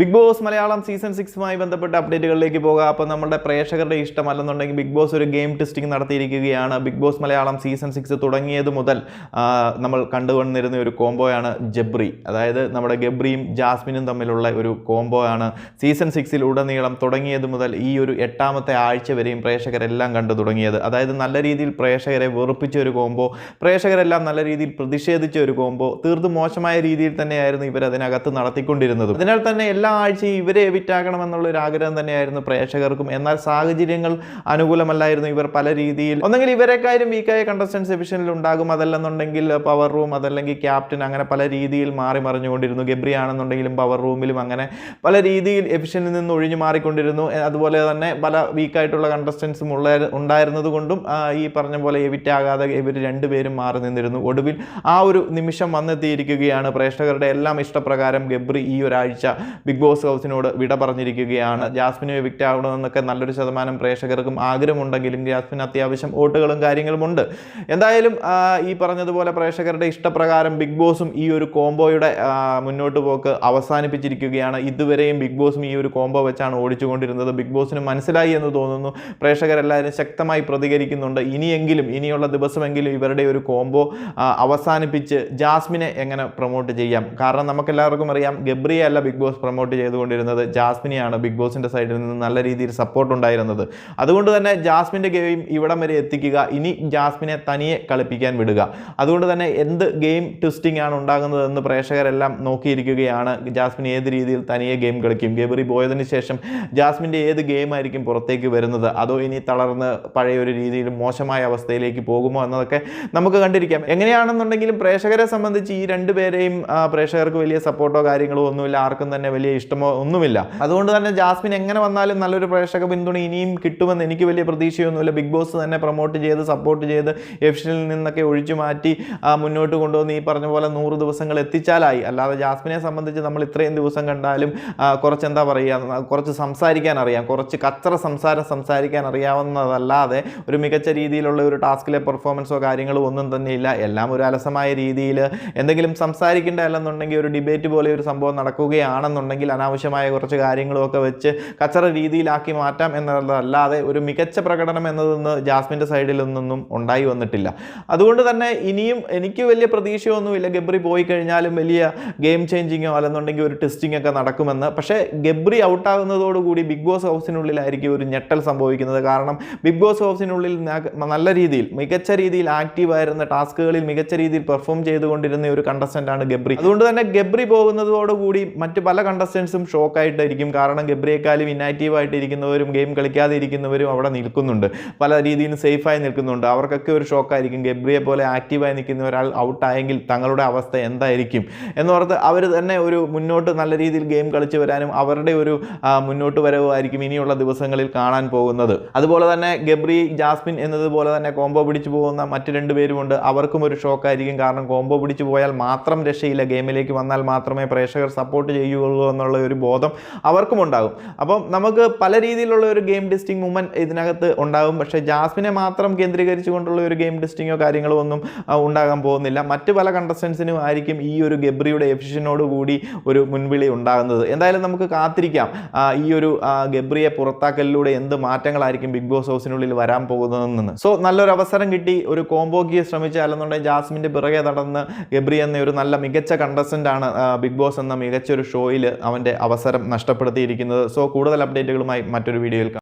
Big Boss Malayalam season സിക്സുമായി ബന്ധപ്പെട്ട അപ്ഡേറ്റുകളിലേക്ക് പോകാം. അപ്പോൾ നമ്മുടെ പ്രേക്ഷകരുടെ ഇഷ്ടമല്ലെന്നുണ്ടെങ്കിൽ ബിഗ് ബോസ് ഒരു game testing നടത്തിയിരിക്കുകയാണ്. Bigg Boss Malayalam season six തുടങ്ങിയത് മുതൽ നമ്മൾ കണ്ടുകൊണ്ടിരുന്ന ഒരു കോംബോയാണ് ജബ്രി. അതായത് നമ്മുടെ ഗബ്രിയും ജാസ്മിനും തമ്മിലുള്ള ഒരു കോംബോയാണ് സീസൺ സിക്സിൽ ഉടനീളം തുടങ്ങിയത് മുതൽ ഈ ഒരു എട്ടാമത്തെ ആഴ്ച വരെയും പ്രേക്ഷകരെല്ലാം കണ്ടു തുടങ്ങിയത്. അതായത് നല്ല രീതിയിൽ പ്രേക്ഷകരെ വെറുപ്പിച്ച ഒരു കോംബോ പ്രേക്ഷകരെല്ലാം നല്ല രീതിയിൽ പ്രതിഷേധിച്ച ഒരു കോംബോ തീർത്തും മോശമായ രീതിയിൽ തന്നെയായിരുന്നു ഇവർ അതിനകത്ത് നടത്തിക്കൊണ്ടിരുന്നത്. അതിനാൽ തന്നെ എല്ലാ ആഴ്ചയും ഇവരെ എവിറ്റാകണമെന്നുള്ള ഒരു ആഗ്രഹം തന്നെയായിരുന്നു പ്രേക്ഷകർക്കും. എന്നാൽ സാഹചര്യങ്ങൾ അനുകൂലമല്ലായിരുന്നു ഇവർ പല രീതിയിൽ. ഒന്നെങ്കിൽ ഇവരെക്കാരും വീക്കായ കണ്ടസ്റ്റൻസ് എഫിഷനിൽ ഉണ്ടാകും അതല്ലെന്നുണ്ടെങ്കിൽ പവർ റൂം അതല്ലെങ്കിൽ ക്യാപ്റ്റൻ അങ്ങനെ പല രീതിയിൽ മാറി മറിഞ്ഞുകൊണ്ടിരുന്നു. ഗബ്രി ആണെന്നുണ്ടെങ്കിലും പവർ റൂമിലും അങ്ങനെ പല രീതിയിൽ എഫിഷനിൽ നിന്ന് ഒഴിഞ്ഞു മാറിക്കൊണ്ടിരുന്നു. അതുപോലെ തന്നെ പല വീക്കായിട്ടുള്ള കണ്ടസ്റ്റൻസും ഉള്ള ഉണ്ടായിരുന്നത് കൊണ്ടും ഈ പറഞ്ഞ പോലെ എവിറ്റ് ആകാതെ ഇവർ രണ്ടുപേരും മാറി നിന്നിരുന്നു. ഒടുവിൽ ആ ഒരു നിമിഷം വന്നെത്തിയിരിക്കുകയാണ് പ്രേക്ഷകരുടെ എല്ലാം ഇഷ്ടപ്രകാരം ഗബ്രി ഈ ഒരാഴ്ച ബിഗ് ബോസ് ഹൗസിനോട് വിട പറഞ്ഞിരിക്കുകയാണ്. ജാസ്മിന് എവിക്റ്റ് ആവണമെന്നൊക്കെ നല്ലൊരു ശതമാനം പ്രേക്ഷകർക്കും ആഗ്രഹമുണ്ടെങ്കിലും ജാസ്മിൻ അത്യാവശ്യം വോട്ടുകളും കാര്യങ്ങളും ഉണ്ട് എന്തായാലും ഈ പറഞ്ഞതുപോലെ പ്രേക്ഷകരുടെ ഇഷ്ടപ്രകാരം ബിഗ് ബോസും ഈ ഒരു കോംബോയുടെ മുന്നോട്ട് പോക്ക് അവസാനിപ്പിച്ചിരിക്കുകയാണ്. ഇതുവരെയും ബിഗ് ബോസും ഈ ഒരു കോംബോ വെച്ചാണ് ഓടിച്ചുകൊണ്ടിരുന്നത്. ബിഗ് ബോസിന് മനസ്സിലായി എന്ന് തോന്നുന്നു. പ്രേക്ഷകരെല്ലാവരും ശക്തമായി പ്രതികരിക്കുന്നുണ്ട്. ഇനിയെങ്കിലും ഇനിയുള്ള ദിവസമെങ്കിലും ഇവരുടെ ഒരു കോംബോ അവസാനിപ്പിച്ച് ജാസ്മിനെ എങ്ങനെ പ്രൊമോട്ട് ചെയ്യാം? കാരണം നമുക്കെല്ലാവർക്കും അറിയാം ഗബ്രിയെ അല്ല ബിഗ് ബോസ് പ്രൊമോട്ട് ചെയ്തുകൊണ്ടിരുന്നത് ജാസ്മിനെയാണ് ബിഗ് ബോസിന്റെ സൈഡിൽ നിന്ന് നല്ല രീതിയിൽ സപ്പോർട്ട് ഉണ്ടായിരുന്നത്. അതുകൊണ്ട് തന്നെ ജാസ്മിന്റെ ഗെയിം ഇവിടം വരെ എത്തിക്കുക ഇനി ജാസ്മിനെ തനിയെ കളിപ്പിക്കാൻ വിടുക. അതുകൊണ്ട് തന്നെ എന്ത് ഗെയിം ട്വിസ്റ്റിംഗ് ആണ് ഉണ്ടാകുന്നതെന്ന് പ്രേക്ഷകരെല്ലാം നോക്കിയിരിക്കുകയാണ്. ജാസ്മിൻ ഏത് രീതിയിൽ തനിയെ ഗെയിം കളിക്കും? ഗെബറി പോയതിന് ശേഷം ജാസ്മിന്റെ ഏത് ഗെയിം ആയിരിക്കും പുറത്തേക്ക് വരുന്നത്? അതോ ഇനി തളർന്ന് പഴയ ഒരു രീതിയിൽ മോശമായ അവസ്ഥയിലേക്ക് പോകുമോ എന്നതൊക്കെ നമുക്ക് കണ്ടിരിക്കാം. എങ്ങനെയാണെന്നുണ്ടെങ്കിലും പ്രേക്ഷകരെ സംബന്ധിച്ച് ഈ രണ്ടുപേരെയും പ്രേക്ഷകർക്ക് വലിയ സപ്പോർട്ടോ കാര്യങ്ങളോ ഒന്നുമില്ല. ആർക്കും തന്നെ വലിയ ഇഷ്ടമോ ഒന്നുമില്ല. അതുകൊണ്ട് തന്നെ ജാസ്മിൻ എങ്ങനെ വന്നാലും നല്ലൊരു പ്രേക്ഷക പിന്തുണ ഇനിയും കിട്ടുമെന്ന് എനിക്ക് വലിയ പ്രതീക്ഷയൊന്നുമില്ല. ബിഗ് ബോസ് തന്നെ പ്രൊമോട്ട് ചെയ്ത് സപ്പോർട്ട് ചെയ്ത് എഫ്ഷനിൽ നിന്നൊക്കെ ഒഴിച്ചു മാറ്റി മുന്നോട്ട് കൊണ്ടുവന്ന് ഈ പറഞ്ഞ പോലെ നൂറ് ദിവസങ്ങൾ എത്തിച്ചാലായി. അല്ലാതെ ജാസ്മിനെ സംബന്ധിച്ച് നമ്മൾ ഇത്രയും ദിവസം കണ്ടാലും കുറച്ച് എന്താ പറയുക കുറച്ച് സംസാരിക്കാൻ അറിയാം. കുറച്ച് കച്ചറ സംസാരം സംസാരിക്കാൻ അറിയാവുന്നതല്ലാതെ ഒരു മികച്ച രീതിയിലുള്ള ഒരു ടാസ്കിലെ പെർഫോമൻസോ കാര്യങ്ങളോ ഒന്നും തന്നെ ഇല്ല. എല്ലാം ഒരു അലസമായ രീതിയിൽ എന്തെങ്കിലും സംസാരിക്കേണ്ട അല്ലെന്നുണ്ടെങ്കിൽ ഒരു ഡിബേറ്റ് പോലെ ഒരു സംഭവം നടക്കുകയാണെന്നുണ്ടെങ്കിൽ അനാവശ്യമായ കുറച്ച് കാര്യങ്ങളുമൊക്കെ വെച്ച് കച്ചറ രീതിയിലാക്കി മാറ്റാം എന്നുള്ളതല്ലാതെ ഒരു മികച്ച പ്രകടനം എന്നതൊന്ന് ജാസ്മിന്റെ സൈഡിൽ നിന്നൊന്നും ഉണ്ടായി വന്നിട്ടില്ല. അതുകൊണ്ട് തന്നെ ഇനിയും എനിക്ക് വലിയ പ്രതീക്ഷയൊന്നുമില്ല ഗബ്രി പോയി കഴിഞ്ഞാലും വലിയ ഗെയിം ചേഞ്ചിങ്ങോ അല്ലെന്നുണ്ടെങ്കിൽ ഒരു ടെസ്റ്റിംഗ് ഒക്കെ നടക്കുമെന്ന്. പക്ഷേ ഗബ്രി ഔട്ടാകുന്നതോടുകൂടി ബിഗ് ബോസ് ഹൗസിനുള്ളിലായിരിക്കും ഒരു ഞെട്ടൽ സംഭവിക്കുന്നത്. കാരണം ബിഗ് ബോസ് ഹൗസിനുള്ളിൽ നല്ല രീതിയിൽ മികച്ച രീതിയിൽ ആക്റ്റീവ് ആയിരുന്ന ടാസ്കുകളിൽ മികച്ച രീതിയിൽ പെർഫോം ചെയ്തുകൊണ്ടിരുന്ന ഒരു കണ്ടസ്റ്റന്റാണ് ഗബ്രി. അതുകൊണ്ട് തന്നെ ഗബ്രി പോകുന്നതോടുകൂടി മറ്റ് പല കണ്ടസ്റ്റൻസും ഷോക്കായിട്ടായിരിക്കും. കാരണം ഗബ്രിയേക്കാലും ഇനാക്റ്റീവ് ആയിട്ട് ഇരിക്കുന്നവരും ഗെയിം കളിക്കാതെ ഇരിക്കുന്നവരും അവിടെ നിൽക്കുന്നുണ്ട്. പല രീതിയിലും സേഫായി നിൽക്കുന്നുണ്ട്. അവർക്കൊക്കെ ഒരു ഷോക്കായിരിക്കും. ഗബ്രിയെ പോലെ ആക്റ്റീവായി നിൽക്കുന്ന ഒരാൾ ഔട്ടായെങ്കിൽ തങ്ങളുടെ അവസ്ഥ എന്തായിരിക്കും? എന്നോർത്ത് അവർ തന്നെ ഒരു മുന്നോട്ട് നല്ല രീതിയിൽ ഗെയിം കളിച്ച് വരാനും അവരുടെ ഒരു മുന്നോട്ട് വരവുമായിരിക്കും ഇനിയുള്ള ദിവസങ്ങളിൽ കാണാൻ പോകുന്നത്. അതുപോലെ തന്നെ ഗബ്രി ജാസ്മിൻ എന്നതുപോലെ തന്നെ കോംബോ പിടിച്ചു പോകുന്ന മറ്റു രണ്ട് പേരുമുണ്ട്. അവർക്കും ഒരു ഷോക്കായിരിക്കും. കാരണം കോംബോ പിടിച്ചു പോയാൽ മാത്രം രക്ഷയില്ല. ഗെയിമിലേക്ക് വന്നാൽ മാത്രമേ പ്രേക്ഷകർ സപ്പോർട്ട് ചെയ്യുകയുള്ളൂ എന്നുള്ള ഒരു ബോധം അവർക്കും ഉണ്ടാകും. അപ്പം നമുക്ക് പല രീതിയിലുള്ള ഒരു ഗെയിം ഡിസ്റ്റിംഗ് മൂവ്മെന്റ് ഇതിനകത്ത് ഉണ്ടാകും. പക്ഷേ ജാസ്മിനെ മാത്രം കേന്ദ്രീകരിച്ചുകൊണ്ടുള്ള ഒരു ഗെയിം ഡിസ്റ്റിങ്ങോ കാര്യങ്ങളോ ഒന്നും ഉണ്ടാകാൻ പോകുന്നില്ല. മറ്റ് പല കണ്ടസ്റ്റൻസിനും ആയിരിക്കും ഈ ഒരു ഗബ്രിയുടെ എഫിഷ്യനോട് കൂടി ഒരു മുൻവിളി ഉണ്ടാകുന്നത്. എന്തായാലും നമുക്ക് കാത്തിരിക്കാം. ഈ ഒരു ഗബ്രിയെ പുറത്താക്കലിലൂടെ എന്ത് മാറ്റങ്ങളായിരിക്കും ബിഗ് ബോസ് ഹൗസിനുള്ളിൽ വരാൻ പോകുന്നതെന്ന്. സോ നല്ലൊരു അവസരം കിട്ടി. ഒരു കോംബോക്ക് ശ്രമിച്ച അല്ലെന്നുണ്ടെങ്കിൽ ജാസ്മിന്റെ പിറകെ നടന്ന് ഗബ്രി എന്ന ഒരു നല്ല മികച്ച കണ്ടസ്റ്റന്റ് ആണ് ബിഗ് ബോസ് എന്ന മികച്ച ഒരു ഷോയിൽ അവന്റെ അവസരം നഷ്ടപ്പെടുത്തിയിരിക്കുന്നത്. സോ കൂടുതൽ അപ്ഡേറ്റുകളുമായി മറ്റൊരു വീഡിയോയിൽ